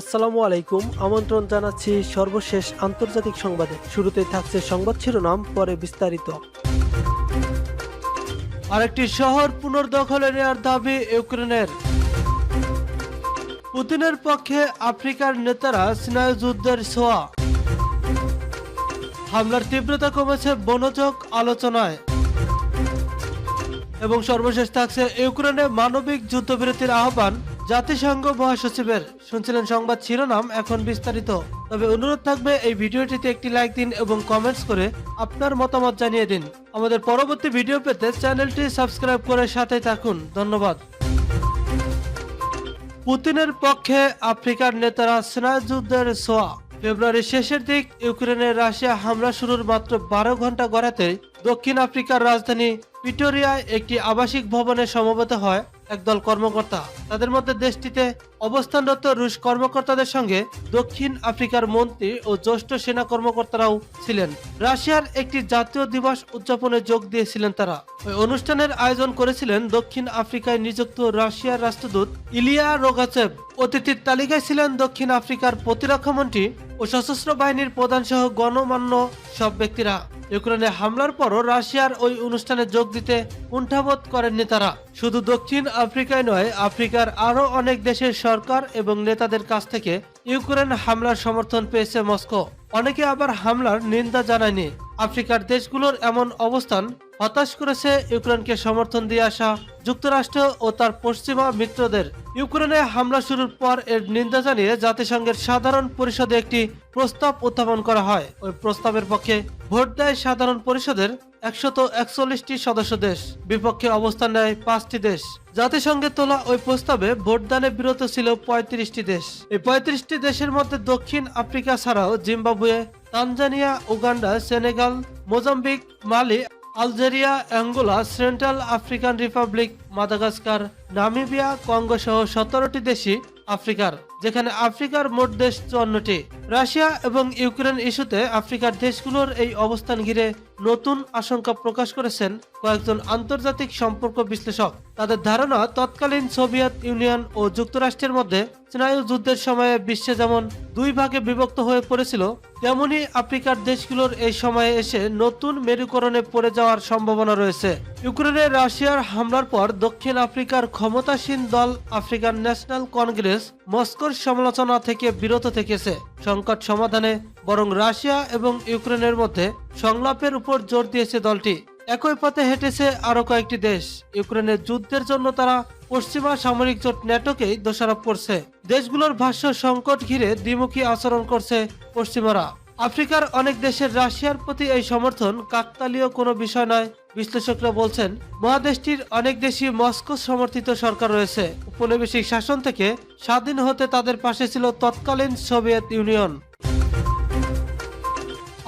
আসসালামু আলাইকুম। আমন্ত্রণ জানাচ্ছি সর্বশেষ আন্তর্জাতিক সংবাদে। শুরুতেই থাকছে সংবাদ শিরোনাম, পরে বিস্তারিত। আরেকটি শহর পুনর্দখলে নেওয়ার দাবি ইউক্রেনের। পুতিনের পক্ষে আফ্রিকার নেতারা স্নায়ুযুদ্ধের ছোঁয়া। হামলার তীব্রতা কমেছে বনযোগ আলোচনায়। এবং সর্বশেষ থাকছে ইউক্রেনে মানবিক যুদ্ধবিরতির আহ্বান। জাতিসংঘ মহাসচিবের শুনছিলেন সংবাদ শিরোনাম এখন বিস্তারিত। তবে অনুরোধ থাকবে এই ভিডিওটিতে একটি লাইক দিন এবং কমেন্টস করে আপনার মতামত জানিয়ে দিন। আমাদের পরবর্তী ভিডিও পেতে চ্যানেলটি সাবস্ক্রাইব করে সাথে থাকুন। ধন্যবাদ। পুতিনের পক্ষে আফ্রিকার নেতারা স্নায়ুযুদ্ধের সোয়া। ফেব্রুয়ারির শেষের দিক ইউক্রেনে রাশিয়া হামলা শুরুর মাত্র বারো ঘণ্টা গড়াতে দক্ষিণ আফ্রিকার রাজধানী পিটোরিয়ায় একটি আবাসিক ভবনে সমবেত হয়। একদল কর্মকর্তা। তাদের মধ্যে দেশটিতে অবস্থানরত রুশ কর্মকর্তাদের সঙ্গে দক্ষিণ আফ্রিকার মন্ত্রী ও জ্যেষ্ঠ সেনা কর্মকর্তারাও ছিলেন। রাশিয়ার একটি জাতীয় দিবস উদযাপনে যোগ দিয়েছিলেন তারা। ওই অনুষ্ঠানের আয়োজন করেছিলেন দক্ষিণ আফ্রিকায় নিযুক্ত রাশিয়ার রাষ্ট্রদূত ইলিয়া রোগাচেভ। অতিথির তালিকায় ছিলেন দক্ষিণ আফ্রিকার প্রতিরক্ষা মন্ত্রী ও সশস্ত্র বাহিনীর প্রধান সহ গণমান্য সব ব্যক্তিরা। ইউক্রেনে হামলার পরও রাশিয়ার ওই অনুষ্ঠানে যোগ দিতে কুণ্ঠাবোধ করেন নেতারা। শুধু দক্ষিণ আফ্রিকায় নয়, আফ্রিকার আরও অনেক দেশের সরকার এবং নেতাদের কাছ থেকে ইউক্রেন হামলার সমর্থন পেয়েছে মস্কো। অনেকে আবার হামলার নিন্দা জানায়নি। আফ্রিকার দেশগুলোর এমন অবস্থান হতাশ করেছে ইউক্রেনকে সমর্থন দিয়ে আসা যুক্তরাষ্ট্র ও তার পশ্চিমা মিত্রদের। ইউক্রেনে হামলা শুরুর পর এর নিন্দা জানিয়ে জাতিসংঘের সাধারণ পরিষদে একটি প্রস্তাব উত্থাপন করা হয়। ওই প্রস্তাবের পক্ষে ভোট দেয় সাধারণ পরিষদের একশত একচল্লিশটি সদস্য দেশ। বিপক্ষে অবস্থান নেয় পাঁচটি দেশ। জাতিসংঘে তোলা ওই প্রস্তাবে ভোটদানে বিরত ছিল পঁয়ত্রিশটি দেশ। এই পঁয়ত্রিশটি দেশের মধ্যে দক্ষিণ আফ্রিকা ছাড়াও Zimbabwe Tanzania, Uganda, Senegal, Mozambique, Mali, Algeria, Angola, Central African Republic, Madagascar, Namibia Congo সহ সতেরোটি দেশই আফ্রিকার। যেখানে আফ্রিকার মোট দেশ চুয়ান্নটি। রাশিয়া এবং ইউক্রেন ইস্যুতে আফ্রিকার দেশগুলোর এই অবস্থান ঘিরে নতুন আশঙ্কা প্রকাশ করেছেন কয়েকজন আন্তর্জাতিক সম্পর্ক বিশ্লেষক। তাদের ধারণা, তৎকালীন সোভিয়েত ইউনিয়ন ও যুক্তরাষ্ট্রের মধ্যে স্নায়ু যুদ্ধের সময়ে বিশ্বে যেমন দুই ভাগে বিভক্ত হয়ে পড়েছিল, তেমনি আফ্রিকার দেশগুলোর এই সময়ে এসে নতুন মেরুকরণে পড়ে যাওয়ার সম্ভাবনা রয়েছে। ইউক্রেনে রাশিয়ার হামলার পর দক্ষিণ আফ্রিকার ক্ষমতাসীন দল আফ্রিকান ন্যাশনাল কংগ্রেস মস্কোর সমালোচনা থেকে বিরত থেকেছে। সংকট সমাধানে বরং রাশিয়া এবং ইউক্রেনের মধ্যে সংলাপের উপর জোর দিয়েছে দলটি। একই পথে হেঁটেছে আরও কয়েকটি দেশ। ইউক্রেনের যুদ্ধের জন্য তারা পশ্চিমা সামরিক জোট ন্যাটোকেই দোষারোপ করছে। দেশগুলোর ভাষ্য সংকট ঘিরে দ্বিমুখী আচরণ করছে পশ্চিমারা। আফ্রিকার অনেক দেশের রাশিয়ার প্রতি এই সমর্থন কাকতালীয় কোনো বিষয় নয়, বিশ্লেষকরা বলছেন। মহাদেশটির অনেক দেশই মস্কো সমর্থিত সরকার রয়েছে। উপনিবেশিক শাসন থেকে স্বাধীন হতে তাদের পাশে ছিল তৎকালীন সোভিয়েত ইউনিয়ন।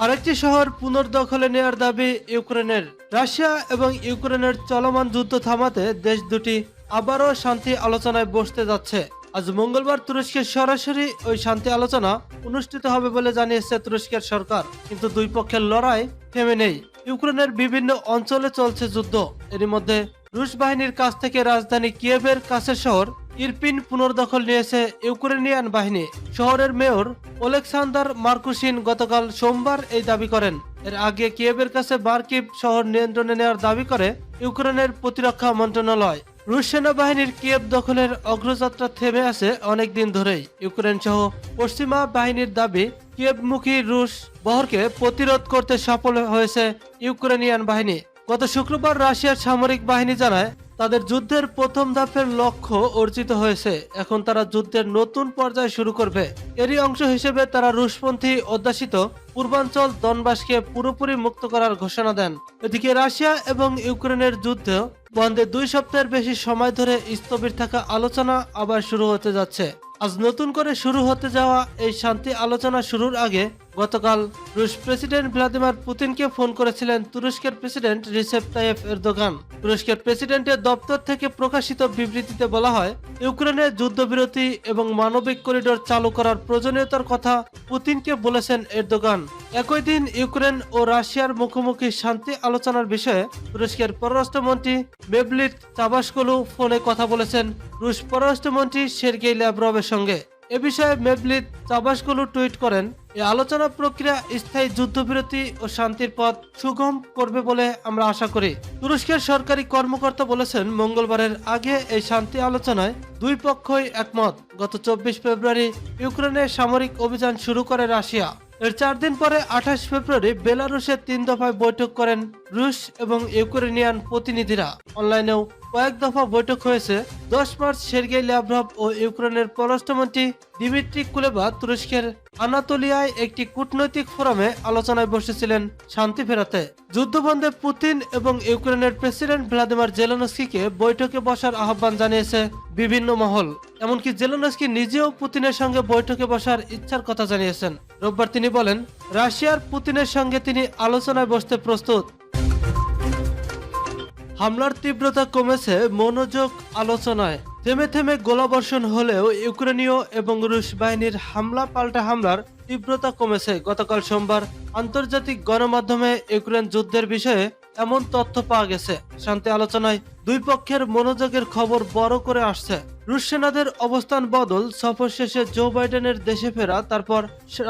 আরেকটি শহর পুনর্দখলে নেওয়ার দাবি ইউক্রেনের। রাশিয়া এবং ইউক্রেনের চলমান যুদ্ধ থামাতে দেশ দুটি আবারও শান্তি আলোচনায় বসতে যাচ্ছে। আজ মঙ্গলবার তুরস্কের সরাসরি ওই শান্তি আলোচনা অনুষ্ঠিত হবে বলে জানিয়েছে তুরস্কের সরকার। কিন্তু দুই পক্ষের লড়াই থেমে নেই। ইউক্রেনের বিভিন্ন অঞ্চলে চলছে যুদ্ধ। এরই মধ্যে রুশ বাহিনীর কাছ থেকে রাজধানী কিয়েভের কাছের শহর ইরপিন পুনর্দখল নিয়েছে ইউক্রেনিয়ান বাহিনী। শহরের মেয়র ওলেকসান্দার মার্কুসিন গতকাল সোমবার এই দাবি করেন। এর আগে কিয়েভের কাছে বার্কিভ শহর নিয়ন্ত্রণে নেওয়ার দাবি করে ইউক্রেনের প্রতিরক্ষা মন্ত্রণালয়। রুশ সেনাবাহিনীর কিয়েভ দখলের অগ্রযাত্রা থেমে আছে অনেকদিন ধরেই। ইউক্রেন সহ পশ্চিমা বাহিনীর দাবি, কিয়েভমুখী রুশ বহরকে প্রতিরোধ করতে সফল হয়েছে ইউক্রেনিয়ান বাহিনী। গত শুক্রবার রাশিয়ার সামরিক বাহিনী জানায় তাদের যুদ্ধের প্রথম ধাপের লক্ষ্য অর্জিত হয়েছে। এখন তারা যুদ্ধের নতুন পর্যায় শুরু করবে। এরই অংশ হিসেবে তারা রুশপন্থী অধ্যাসিত পূর্বাঞ্চল দনবাসকে পুরোপুরি মুক্ত করার ঘোষণা দেন। এদিকে রাশিয়া এবং ইউক্রেনের যুদ্ধ বন্ধে দুই সপ্তাহের বেশি সময় ধরে স্থবির থাকা আলোচনা আবার শুরু হতে যাচ্ছে। আজ নতুন করে শুরু হতে যাওয়া এই শান্তি আলোচনা শুরুর আগে গতকাল রুশ প্রেসিডেন্ট ভ্লাদিমির পুতিনকে ফোন করেছিলেন তুরস্কের প্রেসিডেন্ট রিসেপ তাইয়েফ এরদোগান। তুরস্কের প্রেসিডেন্টের দপ্তর থেকে প্রকাশিত বিবৃতিতে বলা হয় ইউক্রেনের যুদ্ধবিরতি এবং মানবিক করিডোর চালু করার প্রয়োজনীয়তার কথা পুতিনকে বলেছেন এরদোগান। একই দিন ইউক্রেন ও রাশিয়ার মুখোমুখি শান্তি আলোচনার বিষয়ে তুরস্কের পররাষ্ট্রমন্ত্রী মেবলিট চাবাসকলু ফোনে কথা বলেছেন রুশ পররাষ্ট্রমন্ত্রী সের্গেই ল্যাভরভের সঙ্গে। এ বিষয়ে মেবলিত চাবাসগুলো টুইট করেন এই আলোচনা প্রক্রিয়া স্থায়ী যুদ্ধবিরতি ও শান্তির পথ সুগম করবে বলে আমরা আশা করি। তুরস্কের সরকারি কর্মকর্তা বলেছেন, মঙ্গলবারের আগে এই শান্তি আলোচনায় দুই পক্ষই একমত। গত চব্বিশ ফেব্রুয়ারি ইউক্রেনে সামরিক অভিযান শুরু করে রাশিয়া। এর চার দিন পরে আঠাশ ফেব্রুয়ারি বেলারুশের তিন দফায় বৈঠক করেন রুশ এবং ইউক্রেনিয়ান প্রতিনিধিরা। অনলাইনেও কয়েক দফা বৈঠক হয়েছে। দশ মার্চ সের্গেই ল্যাভরভ ও ইউক্রেনের পররাষ্ট্রমন্ত্রী দিমিত্রি কুলেবা তুরস্কের আনাতোলিয়ায় একটি কূটনৈতিক ফোরামে আলোচনায় বসেছিলেন শান্তি ফেরাতে। যুদ্ধবন্ধে পুতিন এবং ইউক্রেনের প্রেসিডেন্ট ভ্লাদিমির জেলেনস্কিকে বৈঠকে বসার আহ্বান জানিয়েছে বিভিন্ন মহল। এমনকি জেলেনস্কি নিজেও পুতিনের সঙ্গে বৈঠকে বসার ইচ্ছার কথা জানিয়েছেন। রোববার তিনি বলেন, রাশিয়ার পুতিনের সঙ্গে তিনি আলোচনায় বসতে প্রস্তুত। হামলার তীব্রতা কমেছে মনোযোগ আলোচনায়। থেমে থেমে গোলাবর্ষণ হলেও ইউক্রেনীয় এবং রুশ বাহিনীর হামলা পাল্টা হামলার তীব্রতা কমেছে। গতকাল সোমবার আন্তর্জাতিক গণমাধ্যমে ইউক্রেন যুদ্ধের বিষয়ে এমন তথ্য পাওয়া গেছে। শান্তি আলোচনায় দুই পক্ষের মনোযোগের খবর বড় করে আসছে। রুশ সেনাদের অবস্থান বদল, সফর শেষে জো বাইডেনের দেশে ফেরা, তারপর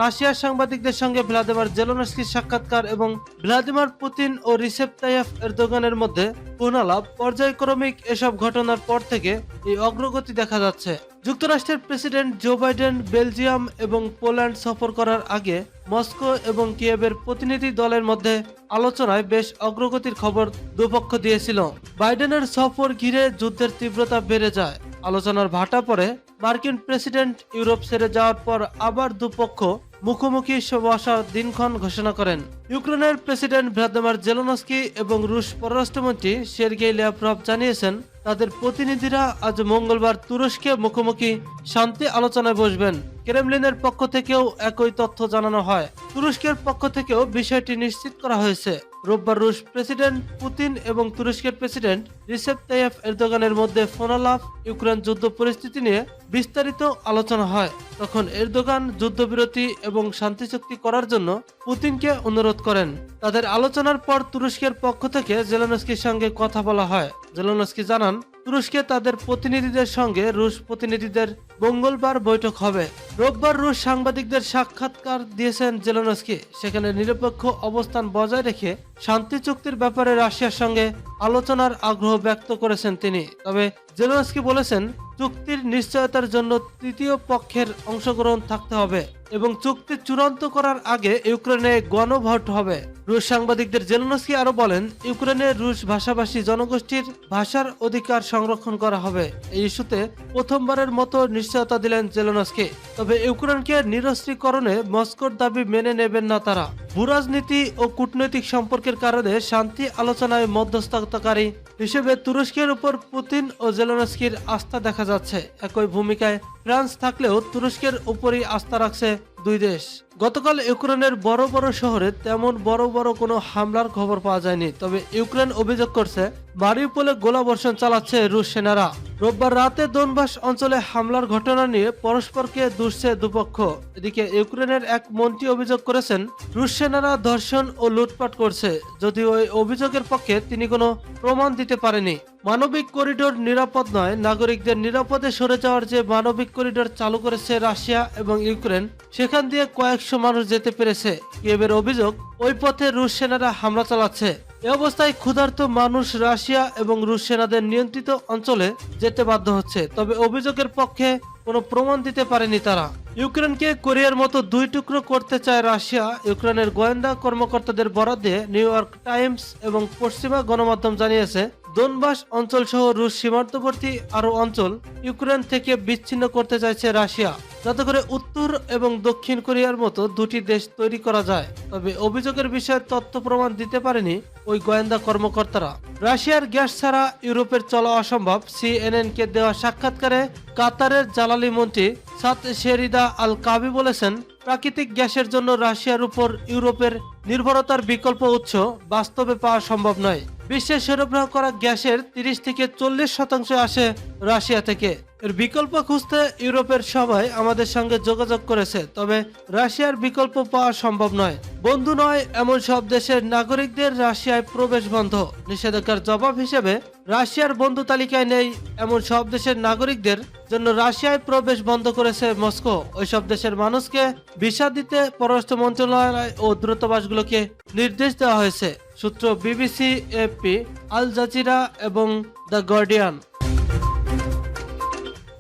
রাশিয়ার সাংবাদিকদের সঙ্গে ভ্লাদিমার জেলোনস্কির সাক্ষাৎকার এবং ভ্লাদিমির পুতিন ও রিসেপ তাইয়াফ এরদোগানের মধ্যে পুনালাপ পর্যায়ক্রমিক এসব ঘটনার পর থেকে এই অগ্রগতি দেখা যাচ্ছে। যুক্তরাষ্ট্রের প্রেসিডেন্ট জো বাইডেন বেলজিয়াম এবং পোল্যান্ড সফর করার আগে মস্কো এবং কিয়েভের প্রতিনিধি দলের মধ্যে আলোচনায় বেশ অগ্রগতির খবর দুপক্ষ দিয়েছিল বাইডেনের সফর ঘিরে যুদ্ধের তীব্রতা বেড়ে যায়। আলোচনার ভাটা পরে মার্কিন প্রেসিডেন্ট ইউরোপ ছেড়ে যাওয়ার পর আবার দুপক্ষ মুখোমুখি বসার দিনক্ষণ ঘোষণা করেন। ইউক্রেনের প্রেসিডেন্ট ভ্লাদিমির জেলোনস্কি এবং রুশ পররাষ্ট্রমন্ত্রী সের্গেই ল্যাভরভ জানিয়েছেন, তাদের প্রতিনিধিরা আজ মঙ্গলবার তুরস্কে মুখোমুখি শান্তি আলোচনায় বসবেন। ক্রেমলিনের পক্ষ থেকেও একই তথ্য জানানো হয়। তুরস্কের পক্ষ থেকেও বিষয়টি নিশ্চিত করা হয়েছে। রোববার রুশ প্রেসিডেন্ট পুতিন এবং তুরস্কের প্রেসিডেন্ট রিসেপ তাইয়েফ এরদোগানের মধ্যে ফোনালাপ ইউক্রেন যুদ্ধ পরিস্থিতি নিয়ে বিস্তারিত আলোচনা হয়। তখন এরদোগান যুদ্ধবিরতি এবং শান্তি চুক্তি করার জন্য পুতিনকে অনুরোধ করেন। তাদের আলোচনার পর তুরস্কের পক্ষ থেকে জেলানস্কির সঙ্গে কথা বলা হয়। জেলানস্কি জানান, তুরস্কে তাদের প্রতিনিধিদের সঙ্গে রুশ প্রতিনিধিদের মঙ্গলবার বৈঠক হবে। রোববার রুশ সাংবাদিকদের সাক্ষাৎকার দিয়েছেন জেলেনস্কি। সেখানে নিরপেক্ষ অবস্থান বজায় রেখে শান্তি চুক্তির ব্যাপারে রাশিয়ার সঙ্গে আলোচনার আগ্রহ ব্যক্ত করেছেন তিনি। তবে জেলেনস্কি বলেছেন, চুক্তির নিশ্চয়তার জন্য তৃতীয় পক্ষের অংশগ্রহণ থাকতে হবে এবং চুক্তি চূড়ান্ত করার আগে ইউক্রেনে গণভোট হবে। রুশ সাংবাদিকদের জেলেনস্কি আরও বলেন ইউক্রেনের রুশ ভাষাভাষী জনগোষ্ঠীর ভাষার অধিকার সংরক্ষণ করা হবে। এই ইস্যুতে প্রথমবারের মতো নিশ্চয়তা দিলেন জেলেনস্কি। তবে ইউক্রেনকে নিরস্ত্রীকরণে মস্কোর দাবি মেনে নেবেন না তারা। ভূরাজনীতি ও কূটনৈতিক সম্পর্কের কারণে শান্তি আলোচনায় মধ্যস্থতাকারী হিসেবে তুরস্কের উপর পুতিন ও জেলেনস্কির আস্থা দেখা যাচ্ছে। একই ভূমিকায় ফ্রান্স থাকলেও তুরস্কের উপরই আস্থা রাখছে দুই দেশ। গতকাল ইউক্রেনের বড় বড় শহরে তেমন বড় বড় কোনো হামলার খবর পাওয়া যায়নি। তবে ইউক্রেন অভিযোগ করছে, মারিউপোলে গোলাবর্ষণ চালাচ্ছে রুশ সেনারা। রোববার রাতে দোনবাস অঞ্চলে হামলার ঘটনা নিয়ে পরস্পরকে দুষছে দুপক্ষ। এদিকে ইউক্রেনের এক মন্ত্রী অভিযোগ করেছেন, রুশ সেনারা ধর্ষণ ও লুটপাট করছে, যদিও ওই অভিযোগের পক্ষে তিনি কোনো প্রমাণ দিতে পারেনি। মানবিক করিডোর নিরাপদ নয়, নাগরিকদের নিরাপদে সরে যাওয়ার যে মানবিক করিডোর চালু করেছে রাশিয়া এবং ইউক্রেন, সেখান দিয়ে কয়েকশো মানুষ যেতে পেরেছে। কিয়েভের অভিযোগ, ওই পথে রুশ সেনারা হামলা চালাচ্ছে। এ অবস্থায় ক্ষুধার্ত মানুষ রাশিয়া এবং রুশ সেনাদের নিয়ন্ত্রিত অঞ্চলে যেতে বাধ্য হচ্ছে। তবে অভিযোগের পক্ষে কোনো প্রমাণ দিতে পারেনি তারা। ইউক্রেনকে কোরিয়ার মতো দুই টুকরো করতে চায় রাশিয়া। ইউক্রেনের গোয়েন্দা কর্মকর্তাদের বরাদ দিয়ে নিউ ইয়র্ক টাইমস এবং পশ্চিমা গণমাধ্যম জানিয়েছে, দোনবাস অঞ্চল সহ রুশ সীমান্তবর্তী আরও অঞ্চল ইউক্রেন থেকে বিচ্ছিন্ন করতে চাইছে রাশিয়া। যাতে করে উত্তর এবং দক্ষিণ কোরিয়ার মতো দুটি দেশ তৈরি করা যায়। তবে অভিযোগের বিষয়ে তথ্য প্রমাণ দিতে পারেনি ওই গোয়েন্দা কর্মকর্তারা। রাশিয়ার গ্যাস ছাড়া ইউরোপের চলা অসম্ভব সিএনএন কে দেওয়া সাক্ষাৎকারে কাতারের জ্বালানি মন্ত্রী সাত শেরিদা আল কাবি বলেছেন, প্রাকৃতিক গ্যাসের জন্য রাশিয়ার উপর ইউরোপের নির্ভরতার বিকল্প উৎস বাস্তবে পাওয়া সম্ভব নয়। বিশ্বে সরবরাহ করা গ্যাসের তিরিশ থেকে চল্লিশ শতাংশ আসে রাশিয়া থেকে। এর বিকল্প খুঁজতে ইউরোপের সবাই আমাদের সঙ্গে যোগাযোগ করেছে, তবে রাশিয়ার বিকল্প পাওয়া সম্ভব নয়। বন্ধু নয়, এমন সব দেশের নাগরিকদের রাশিয়ায় প্রবেশ বন্ধ। নিষেধাজ্ঞার জবাব হিসেবে রাশিয়ার বন্ধু তালিকায় নেই, এমন সব দেশের নাগরিকদের জন্য রাশিয়ায় প্রবেশ বন্ধ করেছে মস্কো। ওইসব দেশের মানুষকে ভিসা দিতে পররাষ্ট্র মন্ত্রণালয় ও দূতাবাসগুলোকে নির্দেশ দেওয়া হয়েছে, সূত্র বিবিসি এপি আল জাজিরা এবং দ্য গার্ডিয়ান।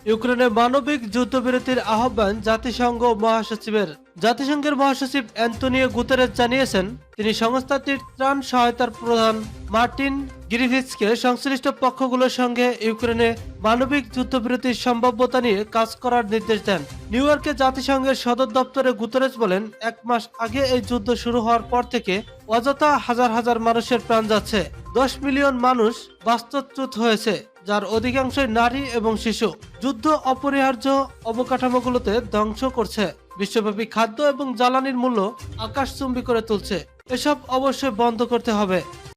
ইউক্রেনে মানবিক যুদ্ধবিরতির আহ্বান জাতিসংঘ মহাসচিবের। জাতিসংঘের মহাসচিব অ্যান্টনিও গুতেরেস জানিয়েছেন, তিনি সংস্থাটির ত্রাণ সহায়তার প্রধান মার্টিন গিরিভিচকে সংশ্লিষ্ট পক্ষগুলোর সঙ্গে ইউক্রেনে মানবিক যুদ্ধবিরতির সম্ভাব্যতা নিয়ে কাজ করার নির্দেশ দেন। নিউ ইয়র্কে জাতিসংঘের সদর দপ্তরে গুতেরেস বলেন, এক মাস আগে এই যুদ্ধ শুরু হওয়ার পর থেকে অযথা হাজার হাজার মানুষের প্রাণ যাচ্ছে। দশ মিলিয়ন মানুষ বাস্তুচ্যুত হয়েছে। যার অধিকাংশই নারী এবং শিশু। যুদ্ধ অপরিহার্য অবকাঠামোগুলোতে ধ্বংস করছে। বিশ্বব্যাপী খাদ্য এবং জ্বালানির মূল্য আকাশচুম্বী করে তুলছে। এসব অবশ্যই বন্ধ করতে হবে।